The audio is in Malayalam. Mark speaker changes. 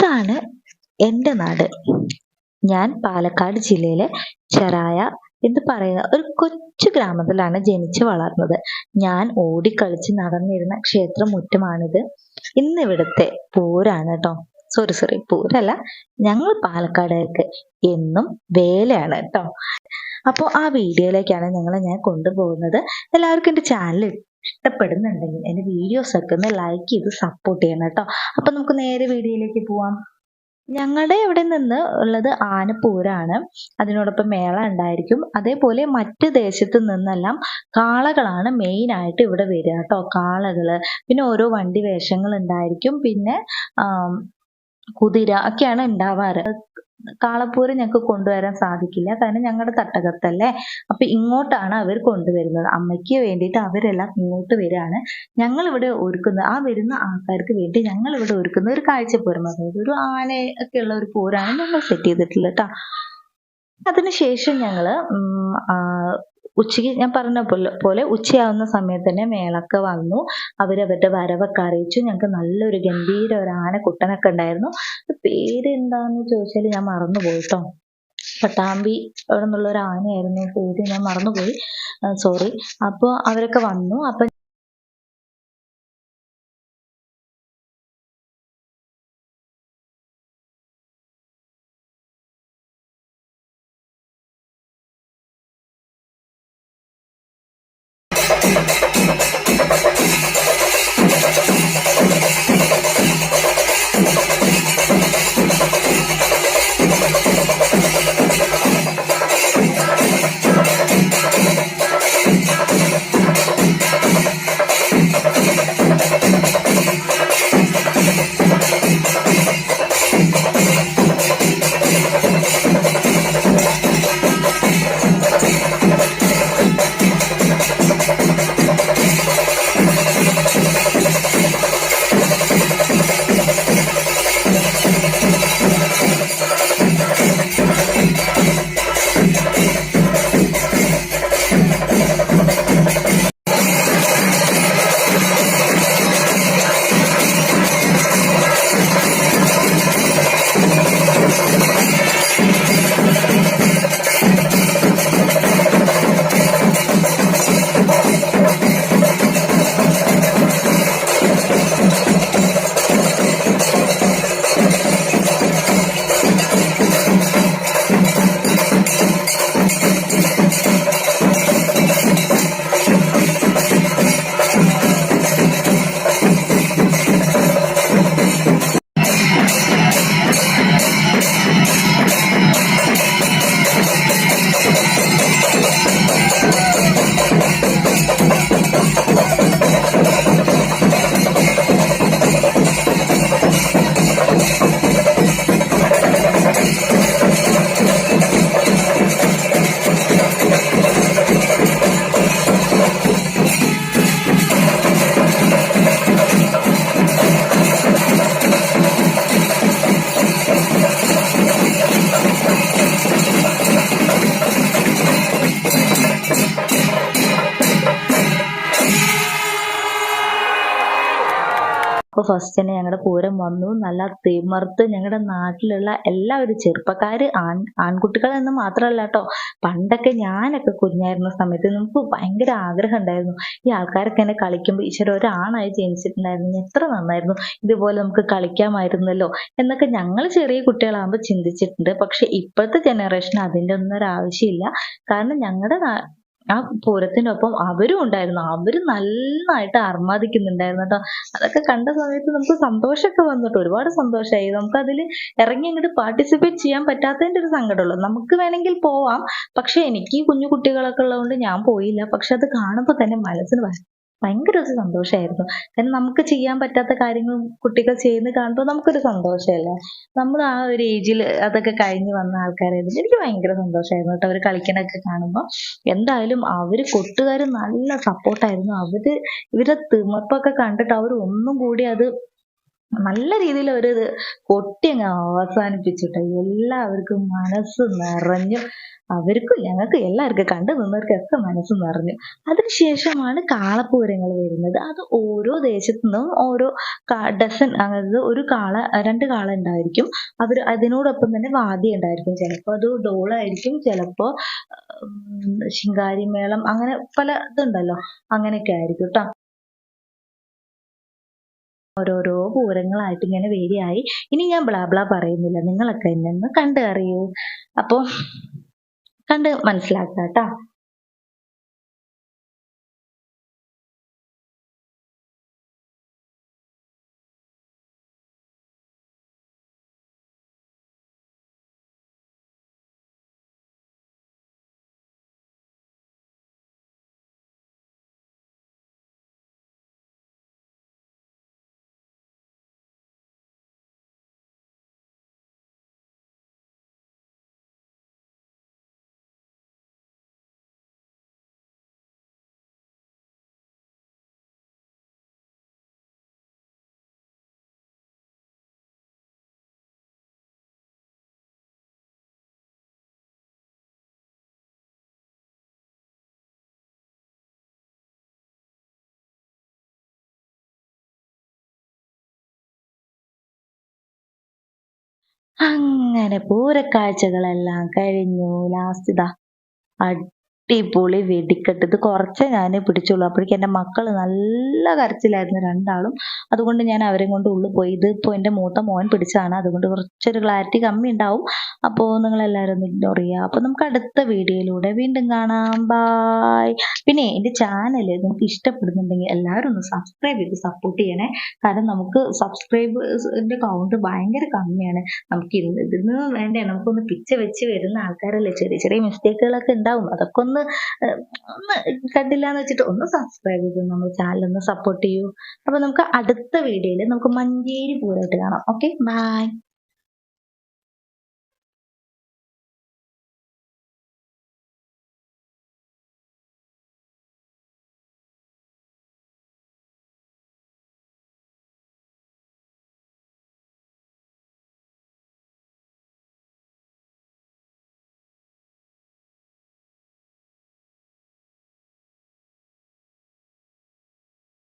Speaker 1: ഇതാണ് എന്റെ നാട്. ഞാൻ പാലക്കാട് ജില്ലയിലെ ചെറായ എന്ന് പറയുന്ന ഒരു കൊച്ചു ഗ്രാമത്തിലാണ് ജനിച്ചു വളർന്നത്. ഞാൻ ഓടിക്കളിച്ച് നടന്നിരുന്ന ക്ഷേത്രമുറ്റമാണിത് ഇന്ന് ഇവിടുത്തെ പൂരാണ് കേട്ടോ. സോറി സോറി പൂരല്ല. ഞങ്ങൾ പാലക്കാടേക്ക് എന്നും വേലയാണ് കേട്ടോ. അപ്പോൾ ആ വീഡിയോയിലേക്കാണ് ഞങ്ങളെ ഞാൻ കൊണ്ടുപോകുന്നത്. എല്ലാവർക്കും എന്റെ ചാനൽ ഇഷ്ടപ്പെടുന്നുണ്ടെങ്കിൽ എന്റെ വീഡിയോസ് ഒക്കെ ഒന്ന് ലൈക്ക് ചെയ്ത് സപ്പോർട്ട് ചെയ്യണം കേട്ടോ. അപ്പം നമുക്ക് നേരെ വീഡിയോയിലേക്ക് പോവാം. ഞങ്ങളുടെ ഇവിടെ നിന്ന് ഉള്ളത് ആനപ്പൂരാണ്. അതിനോടൊപ്പം മേള ഉണ്ടായിരിക്കും. അതേപോലെ മറ്റ് ദേശത്ത് നിന്നെല്ലാം കാളകളാണ് മെയിൻ ആയിട്ട് ഇവിടെ വരിക കേട്ടോ. കാളകൾ പിന്നെ ഓരോ വണ്ടി വേഷങ്ങൾ ഉണ്ടായിരിക്കും. പിന്നെ കുതിര ഒക്കെയാണ് ഉണ്ടാവാറ്. കാളപ്പൂരം ഞങ്ങൾക്ക് കൊണ്ടുവരാൻ സാധിക്കില്ല. കാരണം ഞങ്ങളുടെ തട്ടകത്തല്ലേ. അപ്പൊ ഇങ്ങോട്ടാണ് അവർ കൊണ്ടുവരുന്നത്. അമ്മയ്ക്ക് വേണ്ടിയിട്ട് അവരെല്ലാം ഇങ്ങോട്ട് വരികയാണ് ഞങ്ങൾ ഇവിടെ ഒരുക്കുന്ന ആ വരുന്ന ആൾക്കാർക്ക് വേണ്ടി ഞങ്ങൾ ഇവിടെ ഒരുക്കുന്ന ഒരു കാഴ്ചപ്പൂരം. അതായത് ഒരു ആന ഒക്കെ ഉള്ള ഒരു പൂരാണ് ഞങ്ങൾ സെറ്റ് ചെയ്തിട്ടുള്ളത് കേട്ടോ അതിനുശേഷം ഞങ്ങൾ ഉച്ചയ്ക്ക് ഞാൻ പറഞ്ഞ പോലെ പോലെ ഉച്ചയാവുന്ന സമയത്ത് തന്നെ മേളൊക്കെ വന്നു. അവരവരുടെ വരവൊക്കെ അറിയിച്ചു. ഞങ്ങൾക്ക് നല്ലൊരു ഗംഭീര ഒരു ആനക്കുട്ടനൊക്കെ ഉണ്ടായിരുന്നു. പേര് എന്താന്ന് ചോദിച്ചാൽ ഞാൻ മറന്നുപോയി കേട്ടോ പട്ടാമ്പി അവിടെ നിന്നുള്ള ഒരു ആനയായിരുന്നു. പേര് ഞാൻ മറന്നുപോയി. സോറി അപ്പോൾ അവരൊക്കെ വന്നു. അപ്പൊ Thank you. അപ്പോൾ ഫസ്റ്റ് തന്നെ ഞങ്ങളുടെ പൂരം വന്നു. നല്ല തിമർത്ത് ഞങ്ങളുടെ നാട്ടിലുള്ള എല്ലാവരും ചെറുപ്പക്കാര് ആൺ ആൺകുട്ടികൾ എന്ന് മാത്രമല്ല കേട്ടോ പണ്ടൊക്കെ ഞാനൊക്കെ കുഞ്ഞായിരുന്ന സമയത്ത് നമുക്ക് ഭയങ്കര ആഗ്രഹം ഉണ്ടായിരുന്നു. ഈ ആൾക്കാരൊക്കെ എന്നെ കളിക്കുമ്പോൾ ഈശ്വര ഒരാണായി ജനിച്ചിട്ടുണ്ടായിരുന്നു. എത്ര നന്നായിരുന്നു. ഇതുപോലെ നമുക്ക് കളിക്കാമായിരുന്നല്ലോ എന്നൊക്കെ ഞങ്ങൾ ചെറിയ കുട്ടികളാകുമ്പോൾ ചിന്തിച്ചിട്ടുണ്ട്. പക്ഷെ ഇപ്പോഴത്തെ ജനറേഷൻ അതിന്റെ ഒന്നും ഒരു ആവശ്യമില്ല. കാരണം ഞങ്ങളുടെ ആ പൂരത്തിനൊപ്പം അവരും ഉണ്ടായിരുന്നു. അവർ നന്നായിട്ട് അർമാദിക്കുന്നുണ്ടായിരുന്നു കേട്ടോ. അതൊക്കെ കണ്ട സമയത്ത് നമുക്ക് സന്തോഷമൊക്കെ വന്നിട്ട് ഒരുപാട് സന്തോഷമായി. നമുക്ക് അതിൽ ഇറങ്ങി അങ്ങോട്ട് പാർട്ടിസിപ്പേറ്റ് ചെയ്യാൻ പറ്റാത്തതിന്റെ ഒരു സങ്കടമുള്ളൂ. നമുക്ക് വേണമെങ്കിൽ പോവാം. പക്ഷെ എനിക്ക് കുഞ്ഞു കുട്ടികളൊക്കെ ഉള്ളതുകൊണ്ട് ഞാൻ പോയില്ല. പക്ഷെ അത് കാണുമ്പോൾ തന്നെ മനസ്സിന് ഭയങ്കര ഒരു സന്തോഷമായിരുന്നു കാരണം നമുക്ക് ചെയ്യാൻ പറ്റാത്ത കാര്യങ്ങൾ കുട്ടികൾ ചെയ്യുന്ന കാണുമ്പോൾ നമുക്കൊരു സന്തോഷമല്ലേ? നമ്മൾ ആ ഒരു ഏജിൽ അതൊക്കെ കഴിഞ്ഞ് വന്ന ആൾക്കാരായിരുന്നു. എനിക്ക് ഭയങ്കര സന്തോഷമായിരുന്നു കേട്ടോ. അവർ കളിക്കണൊക്കെ കാണുമ്പോൾ എന്തായാലും അവർ കൊട്ടുകാർ നല്ല സപ്പോർട്ടായിരുന്നു അവർ ഇവരുടെ തിമർപ്പൊക്കെ കണ്ടിട്ട് അവർ ഒന്നും കൂടി അത് നല്ല രീതിയിൽ ഒരു കൊട്ടി അങ്ങ് അവസാനിപ്പിച്ചിട്ട് എല്ലാവർക്കും മനസ്സ് നിറഞ്ഞു. അവർക്കും ഞങ്ങൾക്ക് എല്ലാവർക്കും കണ്ടു നിന്നവർക്കൊക്കെ മനസ്സ് നിറഞ്ഞു. അതിനുശേഷമാണ് കാളപ്പൂരങ്ങൾ വരുന്നത്. അത് ഓരോ ദേശത്തു നിന്നും ഓരോ ഡസൻ അതായത് ഒരു കാള രണ്ട് കാള ഉണ്ടായിരിക്കും. അവർ അതിനോടൊപ്പം തന്നെ വാദ്യം ഉണ്ടായിരിക്കും. ചിലപ്പോൾ അത് ഡോളായിരിക്കും ചിലപ്പോൾ ശിങ്കാരിമേളം അങ്ങനെ പല ഇതുണ്ടല്ലോ. അങ്ങനെയൊക്കെ ആയിരിക്കും കേട്ടോ ഓരോരോ പൂരങ്ങളായിട്ട് ഇങ്ങനെ വേരിയായി ഇനി ഞാൻ ബ്ലാ ബ്ലാ പറയുന്നില്ല. നിങ്ങളൊക്കെ എന്നെ ഒന്ന് കണ്ട് അറിയൂ അപ്പൊ കണ്ട് മനസ്സിലാക്കുക കേട്ടോ അങ്ങനെ പൂരക്കാഴ്ചകളെല്ലാം കഴിഞ്ഞു ലാസ്റ്റ് ഇതാ. അടിപൊളി വെടിക്കെട്ട്. ഇത് കുറച്ചേ ഞാൻ പിടിച്ചുള്ളൂ. അപ്പോഴേക്കും എന്റെ മക്കൾ നല്ല കരച്ചിലായിരുന്നു രണ്ടാളും. അതുകൊണ്ട് ഞാൻ അവരെ കൊണ്ട് ഉള്ളിൽ പോയി. ഇത് ഇപ്പോൾ എന്റെ മൂത്ത മോൻ പിടിച്ചതാണ്. അതുകൊണ്ട് കുറച്ചൊരു ക്ലാരിറ്റി കമ്മി ഉണ്ടാവും. അപ്പോൾ നിങ്ങളെല്ലാവരും ഒന്ന് ഇഗ്നോർ ചെയ്യുക അപ്പോൾ നമുക്ക് അടുത്ത വീഡിയോയിലൂടെ വീണ്ടും കാണാം. ബായ് പിന്നെ എന്റെ ചാനൽ നിങ്ങൾക്ക് ഇഷ്ടപ്പെടുന്നുണ്ടെങ്കിൽ എല്ലാവരും ഒന്ന് സബ്സ്ക്രൈബ് ചെയ്ത് സപ്പോർട്ട് ചെയ്യണേ. കാരണം നമുക്ക് സബ്സ്ക്രൈബേഴ്സിന്റെ കൗണ്ട് ഭയങ്കര കമ്മിയാണ്. നമുക്ക് ഇതിന് വേണ്ടേ? നമുക്കൊന്ന് പിച്ച വെച്ച് വരുന്ന ആൾക്കാരല്ലേ? ചെറിയ ചെറിയ മിസ്റ്റേക്കുകളൊക്കെ ഉണ്ടാവും. അതൊക്കെ ഒന്ന് ഏഹ്, ഒന്ന് കണ്ടില്ല എന്ന് വെച്ചിട്ട് ഒന്ന് സബ്സ്ക്രൈബ് ചെയ്ത് നമ്മുടെ ചാനൽ ഒന്ന് സപ്പോർട്ട് ചെയ്യൂ. അപ്പൊ നമുക്ക് അടുത്ത വീഡിയോയിൽ നമുക്ക് മഞ്ചേരി പൂരമായിട്ട് കാണാം. Okay bye